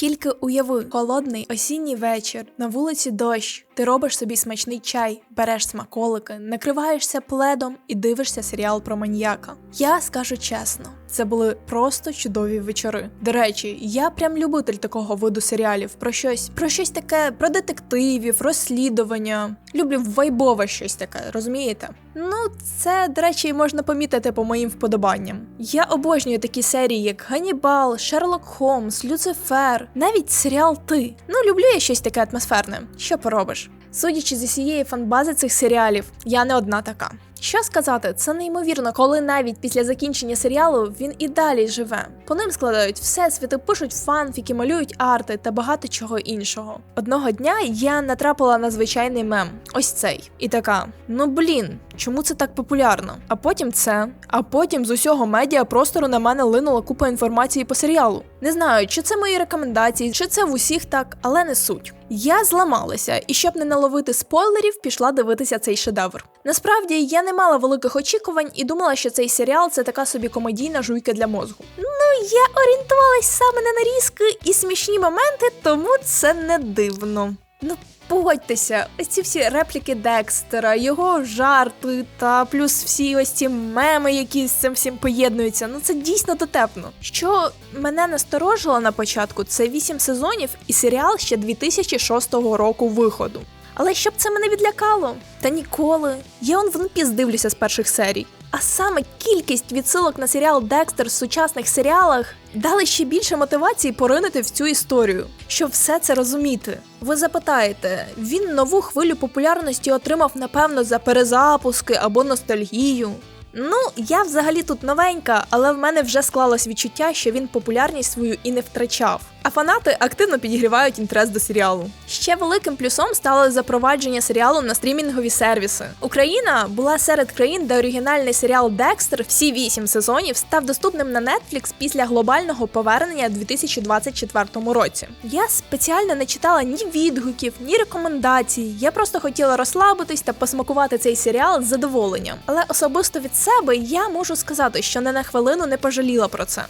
Тільки уяви, холодний осінній вечір, на вулиці дощ, ти робиш собі смачний чай, береш смаколики, накриваєшся пледом і дивишся серіал про маньяка. Я скажу чесно, це були просто чудові вечори. До речі, я прям любитель такого виду серіалів про щось, про щось таке, про детективів, розслідування. Люблю вайбове щось таке, розумієте? Ну, це, до речі, можна помітити по моїм вподобанням. Я обожнюю такі серії, як Ганнібал, Шерлок Холмс, Люцифер, навіть серіал Ти. Ну, люблю я щось таке атмосферне. Що поробиш? Судячи з усієї фанбази цих серіалів, я не одна така. Що сказати, це неймовірно, коли навіть після закінчення серіалу він і далі живе. По ним складають всесвіти, пишуть фанфіки, малюють арти та багато чого іншого. Одного дня я натрапила на звичайний мем, ось цей, і така: ну блін, чому це так популярно? А потім це, а потім з усього медіа простору на мене линула купа інформації по серіалу. Не знаю, чи це мої рекомендації, чи це в усіх так, але не суть. Я зламалася, і щоб не наловити спойлерів, пішла дивитися цей шедевр. Насправді я не мала великих очікувань і думала, що цей серіал це така собі комедійна жуйка для мозку. Ну я орієнтувалась саме на нарізки і смішні моменти, тому це не дивно. Ну погодьтеся, ось ці всі репліки Декстера, його жарти та плюс всі ось ці меми, які з цим всім поєднуються. Ну це дійсно дотепно. Що мене насторожило на початку, це 8 сезонів і серіал ще 2006 року виходу. Але щоб це мене відлякало, та ніколи. Я он в дивлюся з перших серій. А саме кількість відсилок на серіал Декстер в сучасних серіалах дали ще більше мотивації поринити в цю історію, щоб все це розуміти. Ви запитаєте, він нову хвилю популярності отримав, напевно, за перезапуски або ностальгію. Ну, я взагалі тут новенька, але в мене вже склалось відчуття, що він популярність свою і не втрачав. А фанати активно підігрівають інтерес до серіалу. Ще великим плюсом стало запровадження серіалу на стрімінгові сервіси. Україна була серед країн, де оригінальний серіал Декстер всі вісім сезонів став доступним на Netflix після глобального повернення у 2024 році. Я спеціально не читала ні відгуків, ні рекомендацій. Я просто хотіла розслабитись та посмакувати цей серіал з задоволенням. Але особисто від себе я можу сказати, що не на хвилину не пожаліла про це.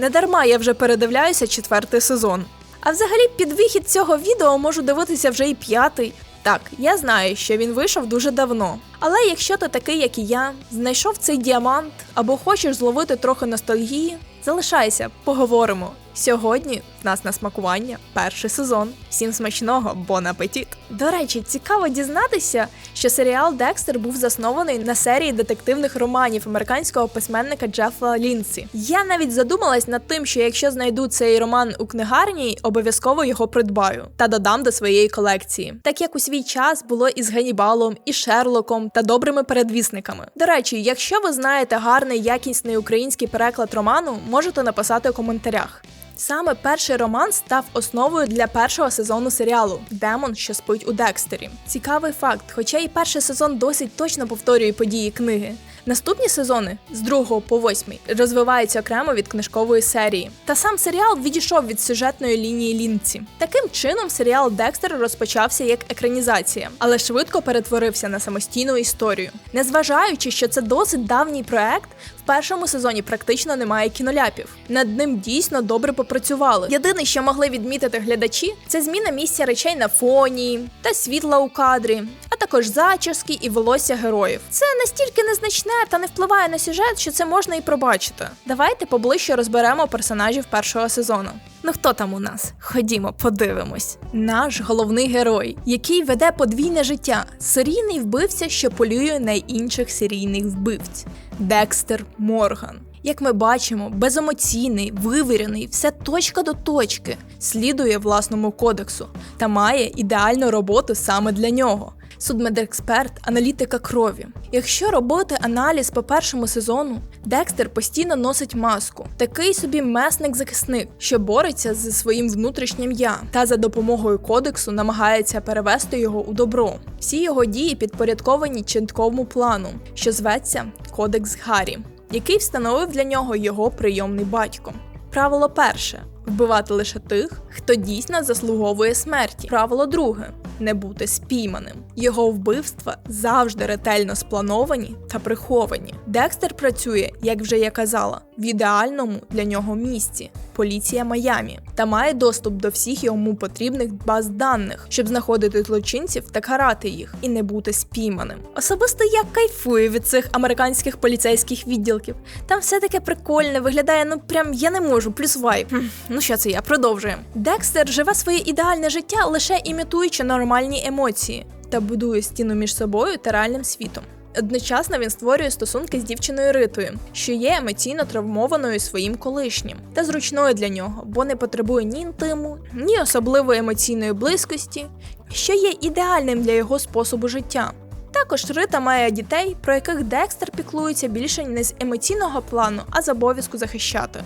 Не дарма я вже передивляюся четвертий сезон. А взагалі, під вихід цього відео можу дивитися вже і п'ятий. Так, я знаю, що він вийшов дуже давно. Але якщо ти такий, як і я, знайшов цей діамант або хочеш зловити трохи ностальгії, залишайся, поговоримо. Сьогодні в нас на смакування перший сезон. Всім смачного, бон апетіт! До речі, цікаво дізнатися, що серіал Декстер був заснований на серії детективних романів американського письменника Джефа Лінсі. Я навіть задумалась над тим, що якщо знайду цей роман у книгарні, обов'язково його придбаю та додам до своєї колекції. Так як у свій час було і з Ганібалом, і Шерлоком та добрими передвісниками. До речі, якщо ви знаєте гарний якісний український переклад роману, можете написати у коментарях. Саме перший роман став основою для першого сезону серіалу Демон, що спить у Декстері. Цікавий факт, хоча і перший сезон досить точно повторює події книги. Наступні сезони з 2 по 8 розвиваються окремо від книжкової серії. Та сам серіал відійшов від сюжетної лінії лінці. Таким чином, серіал Декстер розпочався як екранізація, але швидко перетворився на самостійну історію. Незважаючи, що це досить давній проект, першому сезоні практично немає кіноляпів. Над ним дійсно добре попрацювали. Єдине, що могли відмітити глядачі, це зміна місця речей на фоні та світла у кадрі, а також зачіски і волосся героїв. Це настільки незначне та не впливає на сюжет, що це можна і пробачити. Давайте поближче розберемо персонажів першого сезону. Ну хто там у нас? Ходімо, подивимось. Наш головний герой, який веде подвійне життя, серійний вбивця, що полює на інших серійних вбивць Декстер Морган. Як ми бачимо, беземоційний, вивірений, все точка до точки, слідує власному кодексу та має ідеальну роботу саме для нього. Судмедексперт, аналітика крові. Якщо робити аналіз по першому сезону, Декстер постійно носить маску, такий собі месник-захисник, що бореться зі своїм внутрішнім я, та за допомогою кодексу намагається перевести його у добро. Всі його дії підпорядковані чітковому плану, що зветься Кодекс Гаррі, який встановив для нього його прийомний батько. Правило перше вбивати лише тих, хто дійсно заслуговує смерті. Правило друге не бути спійманим. Його вбивства завжди ретельно сплановані та приховані. Декстер працює, як вже я казала, в ідеальному для нього місці поліція Майамі та має доступ до всіх йому потрібних баз даних, щоб знаходити злочинців та карати їх і не бути спійманим. Особисто я кайфую від цих американських поліцейських відділків. Там все таке прикольне, виглядає, ну прям я не можу, плюс вайб. Ну що це я продовжуємо. Декстер живе своє ідеальне життя, лише імітуючи нормальні емоції та будує стіну між собою та реальним світом. Одночасно він створює стосунки з дівчиною Ритою, що є емоційно травмованою своїм колишнім, та зручною для нього, бо не потребує ні інтиму, ні особливої емоційної близькості, що є ідеальним для його способу життя. Також Рита має дітей, про яких Декстер піклується більше не з емоційного плану, а з обов'язку захищати.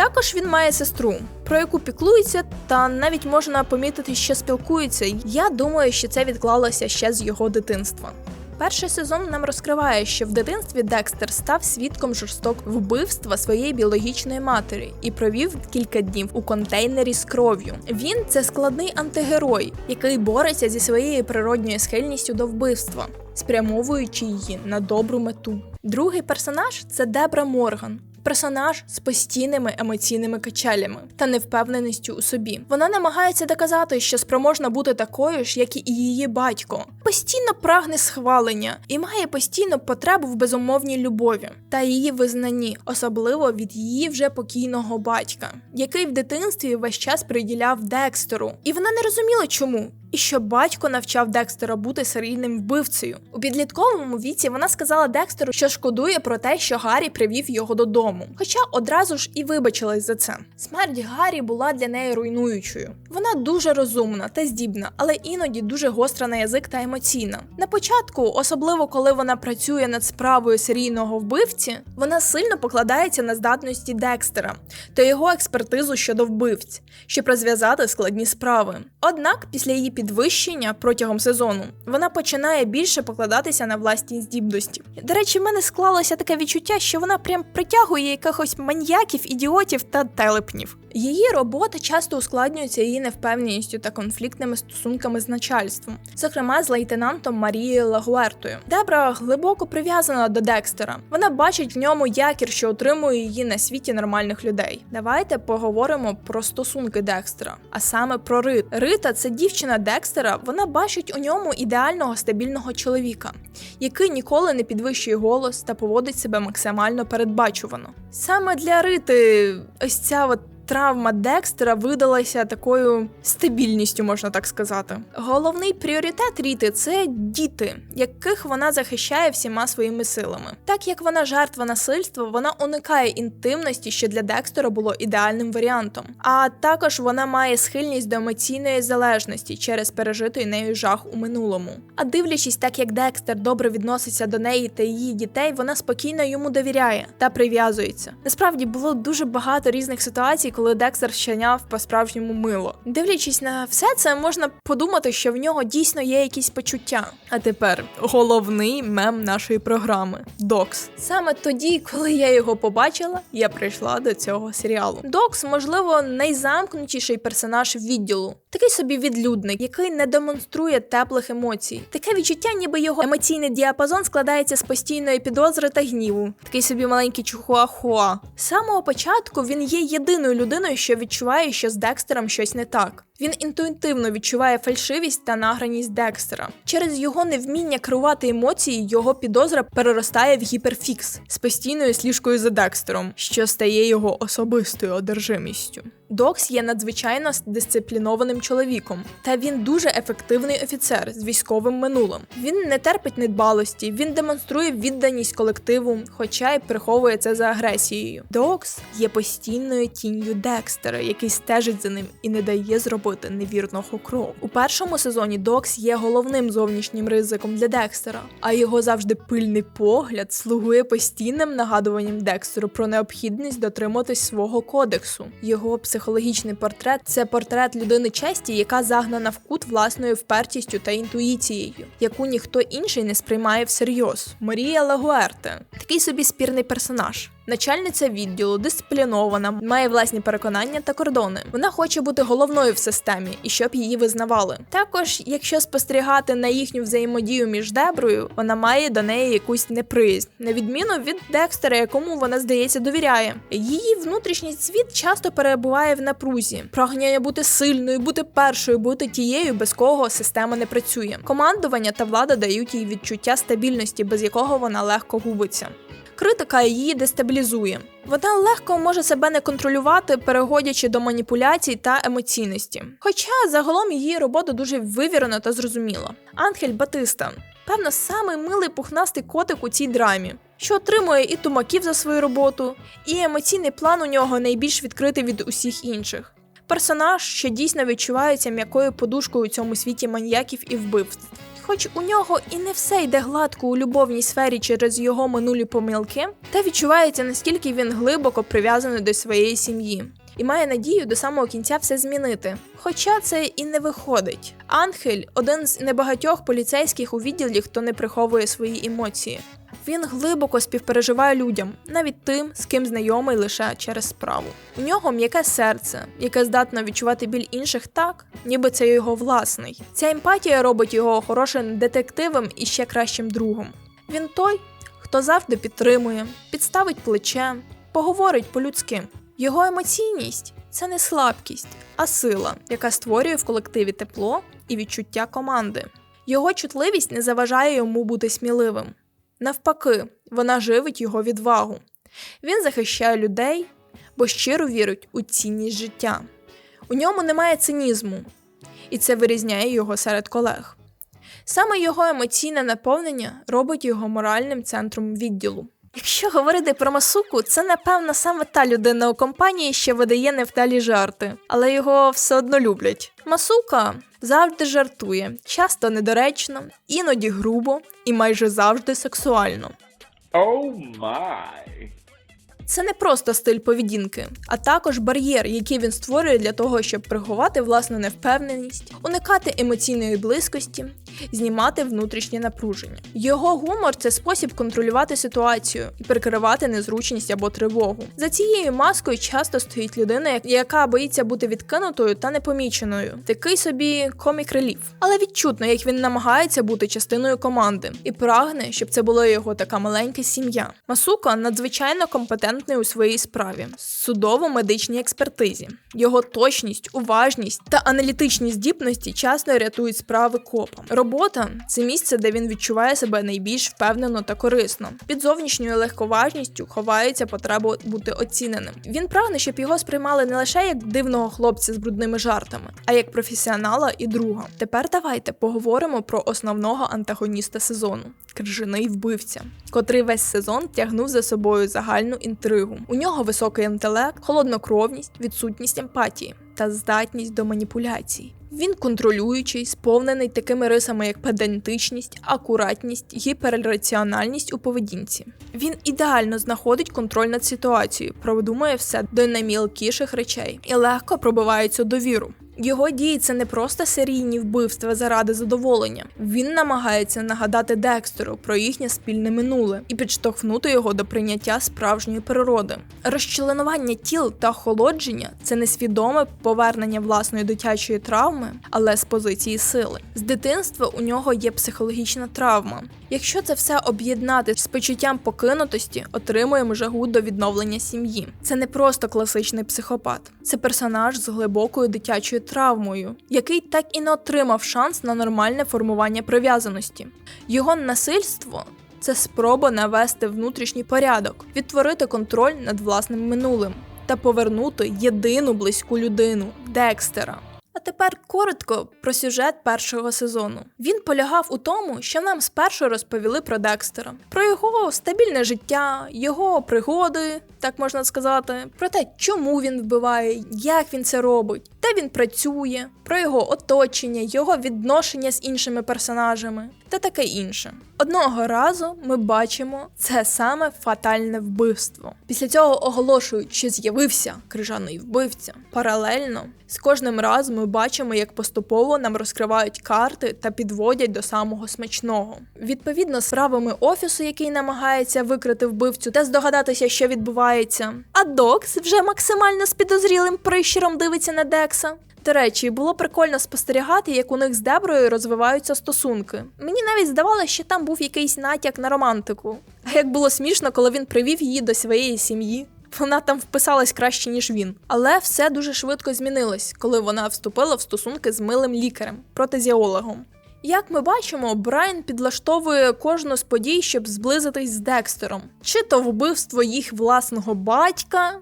Також він має сестру, про яку піклується, та навіть можна помітити, що спілкується. Я думаю, що це відклалося ще з його дитинства. Перший сезон нам розкриває, що в дитинстві Декстер став свідком жорстокого вбивства своєї біологічної матері і провів кілька днів у контейнері з кров'ю. Він це складний антигерой, який бореться зі своєю природньою схильністю до вбивства, спрямовуючи її на добру мету. Другий персонаж це Дебра Морган. Персонаж з постійними емоційними качелями та невпевненістю у собі. Вона намагається доказати, що спроможна бути такою ж, як і її батько. Постійно прагне схвалення і має постійну потребу в безумовній любові та її визнанні, особливо від її вже покійного батька, який в дитинстві весь час приділяв Декстеру. І вона не розуміла, чому. І що батько навчав Декстера бути серійним вбивцею. У підлітковому віці вона сказала Декстеру, що шкодує про те, що Гаррі привів його додому, хоча одразу ж і вибачилась за це. Смерть Гаррі була для неї руйнуючою. Вона дуже розумна та здібна, але іноді дуже гостра на язик та емоційна. На початку, особливо коли вона працює над справою серійного вбивці, вона сильно покладається на здатності Декстера та його експертизу щодо вбивць, щоб розв'язати складні справи. Однак, після її підвищення протягом сезону вона починає більше покладатися на власні здібності. До речі, в мене склалося таке відчуття, що вона прям притягує якихось маньяків, ідіотів та телепнів. Її робота часто ускладнюється її невпевненістю та конфліктними стосунками з начальством, зокрема з лейтенантом Марією Лагуертою. Дебра глибоко прив'язана до Декстера. Вона бачить в ньому якір, що отримує її на світі нормальних людей. Давайте поговоримо про стосунки Декстера, а саме про Рит. Рита це дівчина Декстера. Вона бачить у ньому ідеального стабільного чоловіка, який ніколи не підвищує голос та поводить себе максимально передбачувано. Саме для Рити ось ця от травма Декстера видалася такою стабільністю, можна так сказати. Головний пріоритет Ріти це діти, яких вона захищає всіма своїми силами. Так як вона жертва насильства, вона уникає інтимності, що для Декстера було ідеальним варіантом. А також вона має схильність до емоційної залежності через пережитий нею жах у минулому. А дивлячись, так як Декстер добре відноситься до неї та її дітей, вона спокійно йому довіряє та прив'язується. Насправді було дуже багато різних ситуацій, коли Декстер вчиняв по-справжньому мило. Дивлячись на все це, можна подумати, що в нього дійсно є якісь почуття. А тепер головний мем нашої програми Докс. Саме тоді, коли я його побачила, я прийшла до цього серіалу. Докс, можливо, найзамкнутіший персонаж відділу. Такий собі відлюдник, який не демонструє теплих емоцій. Таке відчуття, ніби його емоційний діапазон складається з постійної підозри та гніву. Такий собі маленький чухуахуа. З самого початку він є єдиною людиною, що відчуває, що з Декстером щось не так. Він інтуїтивно відчуває фальшивість та награність Декстера. Через його невміння керувати емоції, його підозра переростає в гіперфікс з постійною сліжкою за Декстером, що стає його особистою одержимістю. Докс є надзвичайно дисциплінованим чоловіком, та він дуже ефективний офіцер з військовим минулим. Він не терпить недбалості, він демонструє відданість колективу, хоча й приховує це за агресією. Докс є постійною тінню Декстера, який стежить за ним і не дає зробити невірного кроку. У першому сезоні Докс є головним зовнішнім ризиком для Декстера, а його завжди пильний погляд слугує постійним нагадуванням Декстеру про необхідність дотриматись свого кодексу. Його психологічний портрет це портрет людини честі, яка загнана в кут власною впертістю та інтуїцією, яку ніхто інший не сприймає всерйоз. Марія Лагуерте такий собі спірний персонаж. Начальниця відділу дисциплінована, має власні переконання та кордони. Вона хоче бути головною в системі і щоб її визнавали. Також, якщо спостерігати на їхню взаємодію між Деброю, вона має до неї якусь неприязнь, на відміну від Декстера, якому вона здається довіряє. Її внутрішній світ часто перебуває в напрузі, прагнення бути сильною, бути першою, бути тією, без кого система не працює. Командування та влада дають їй відчуття стабільності, без якого вона легко губиться. Критика її дестабілізує. Вона легко може себе не контролювати, переходячи до маніпуляцій та емоційності. Хоча загалом її робота дуже вивірена та зрозуміла. Ангель Батиста, певно, самий милий пухнастий котик у цій драмі, що отримує і тумаків за свою роботу, і емоційний план у нього найбільш відкритий від усіх інших. Персонаж, що дійсно відчувається м'якою подушкою у цьому світі маньяків і вбивств. Хоч у нього і не все йде гладко у любовній сфері через його минулі помилки, та відчувається наскільки він глибоко прив'язаний до своєї сім'ї і має надію до самого кінця все змінити. Хоча це і не виходить. Ангель один з небагатьох поліцейських у відділі, хто не приховує свої емоції. Він глибоко співпереживає людям, навіть тим, з ким знайомий лише через справу. У нього м'яке серце, яке здатно відчувати біль інших так, ніби це його власний. Ця емпатія робить його хорошим детективом і ще кращим другом. Він той, хто завжди підтримує, підставить плече, поговорить по-людськи. Його емоційність це не слабкість, а сила, яка створює в колективі тепло і відчуття команди. Його чутливість не заважає йому бути сміливим. Навпаки, вона живить його відвагу. Він захищає людей, бо щиро вірить у цінність життя. У ньому немає цинізму, і це вирізняє його серед колег. Саме його емоційне наповнення робить його моральним центром відділу. Якщо говорити про Масуку, це напевно саме та людина у компанії, що видає невдалі жарти, але його все одно люблять. Масука завжди жартує, часто недоречно, іноді грубо і майже завжди сексуально. Oh my. Це не просто стиль поведінки, а також бар'єр, який він створює для того, щоб приховати власну невпевненість, уникати емоційної близькості, знімати внутрішнє напруження. Його гумор це спосіб контролювати ситуацію і прикривати незручність або тривогу. За цією маскою часто стоїть людина, яка боїться бути відкинутою та непоміченою. Такий собі комік реліф. Але відчутно, як він намагається бути частиною команди і прагне, щоб це була його така маленька сім'я. Масука надзвичайно компетентний у своїй справі, судово-медичній експертизі. Його точність, уважність та аналітичні здібності часто рятують справи копам. Робота це місце, де він відчуває себе найбільш впевнено та корисно. Під зовнішньою легковажністю ховається потреба бути оціненим. Він прагне, щоб його сприймали не лише як дивного хлопця з брудними жартами, а як професіонала і друга. Тепер давайте поговоримо про основного антагоніста сезону крижаний вбивця, котрий весь сезон тягнув за собою загальну інтригу. У нього високий інтелект, холоднокровність, відсутність емпатії та здатність до маніпуляцій. Він контролюючий, сповнений такими рисами, як педантичність, акуратність, гіперраціональність у поведінці. Він ідеально знаходить контроль над ситуацією, продумує все до наймілкіших речей і легко пробивається довіру. Його дії це не просто серійні вбивства заради задоволення. Він намагається нагадати Декстеру про їхнє спільне минуле і підштовхнути його до прийняття справжньої природи. Розчленування тіл та охолодження це несвідоме повернення власної дитячої травми, але з позиції сили. З дитинства у нього є психологічна травма. Якщо це все об'єднати з почуттям покинутості, отримуємо жагу до відновлення сім'ї. Це не просто класичний психопат, це персонаж з глибокою дитячою травмою, який так і не отримав шанс на нормальне формування прив'язаності. Його насильство. Це спроба навести внутрішній порядок, відтворити контроль над власним минулим та повернути єдину близьку людину Декстера. А тепер коротко про сюжет першого сезону. Він полягав у тому, що нам спершу розповіли про Декстера, про його стабільне життя, його пригоди так можна сказати, про те, чому він вбиває, як він це робить, де він працює, про його оточення, його відношення з іншими персонажами та таке інше. Одного разу ми бачимо це саме фатальне вбивство. Після цього оголошують, що з'явився крижаний вбивця. Паралельно з кожним разом ми бачимо, як поступово нам розкривають карти та підводять до самого смачного. Відповідно, з правами офісу, який намагається викрити вбивцю та здогадатися, що відбувається. А Докс вже максимально з підозрілим прищуром дивиться на Декса. До речі, було прикольно спостерігати, як у них з Деброю розвиваються стосунки. Мені навіть здавалося, що там був якийсь натяк на романтику. А як було смішно, коли він привів її до своєї сім'ї. Вона там вписалась краще, ніж він. Але все дуже швидко змінилось, коли вона вступила в стосунки з милим лікарем, протезіологом. Як ми бачимо, Брайан підлаштовує кожну з подій, щоб зблизитись з Декстером, чи то вбивство їх власного батька.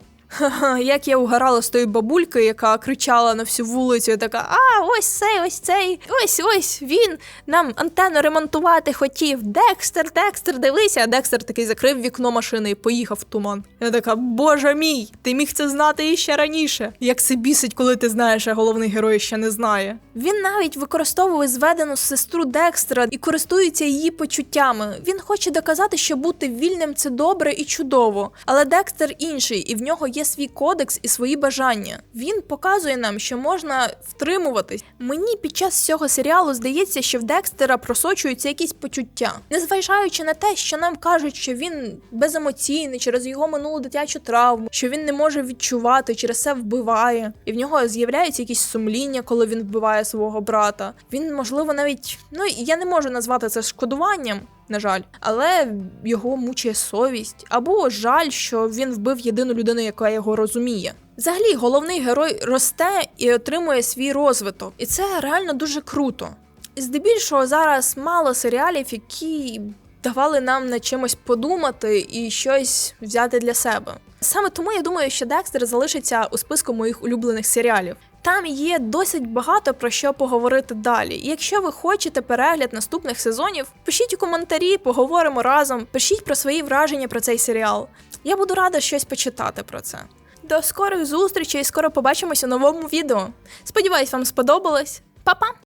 Як я угорала з тої бабульки, яка кричала на всю вулицю, така: А, ось цей, ось цей, ось ось він нам антенну ремонтувати хотів. Декстер, Декстер, дивися. А Декстер такий закрив вікно машини і поїхав в туман. Я така, боже мій, ти міг це знати іще раніше. Як це бісить, коли ти знаєш, а головний герой ще не знає. Він навіть використовує зведену сестру Декстера і користується її почуттями. Він хоче доказати, що бути вільним це добре і чудово. Але Декстер інший, і в нього є свій кодекс і свої бажання. Він показує нам, що можна втримуватись. Мені під час цього серіалу здається, що в Декстера просочуються якісь почуття, незважаючи на те, що нам кажуть, що він беземоційний через його минулу дитячу травму, що він не може відчувати, через це вбиває, і в нього з'являється якісь сумління, коли він вбиває свого брата. Він, можливо, навіть ну я не можу назвати це шкодуванням. На жаль, але його мучає совість або жаль, що він вбив єдину людину, яка його розуміє. Взагалі, головний герой росте і отримує свій розвиток, і це реально дуже круто. Здебільшого зараз мало серіалів, які давали нам над чимось подумати і щось взяти для себе. Саме тому я думаю, що Декстер залишиться у списку моїх улюблених серіалів. Там є досить багато про що поговорити далі. І якщо ви хочете перегляд наступних сезонів, пишіть у коментарі, поговоримо разом, пишіть про свої враження про цей серіал. Я буду рада щось почитати про це. До скорих зустрічей, скоро побачимося у новому відео. Сподіваюсь, вам сподобалось. Па-па!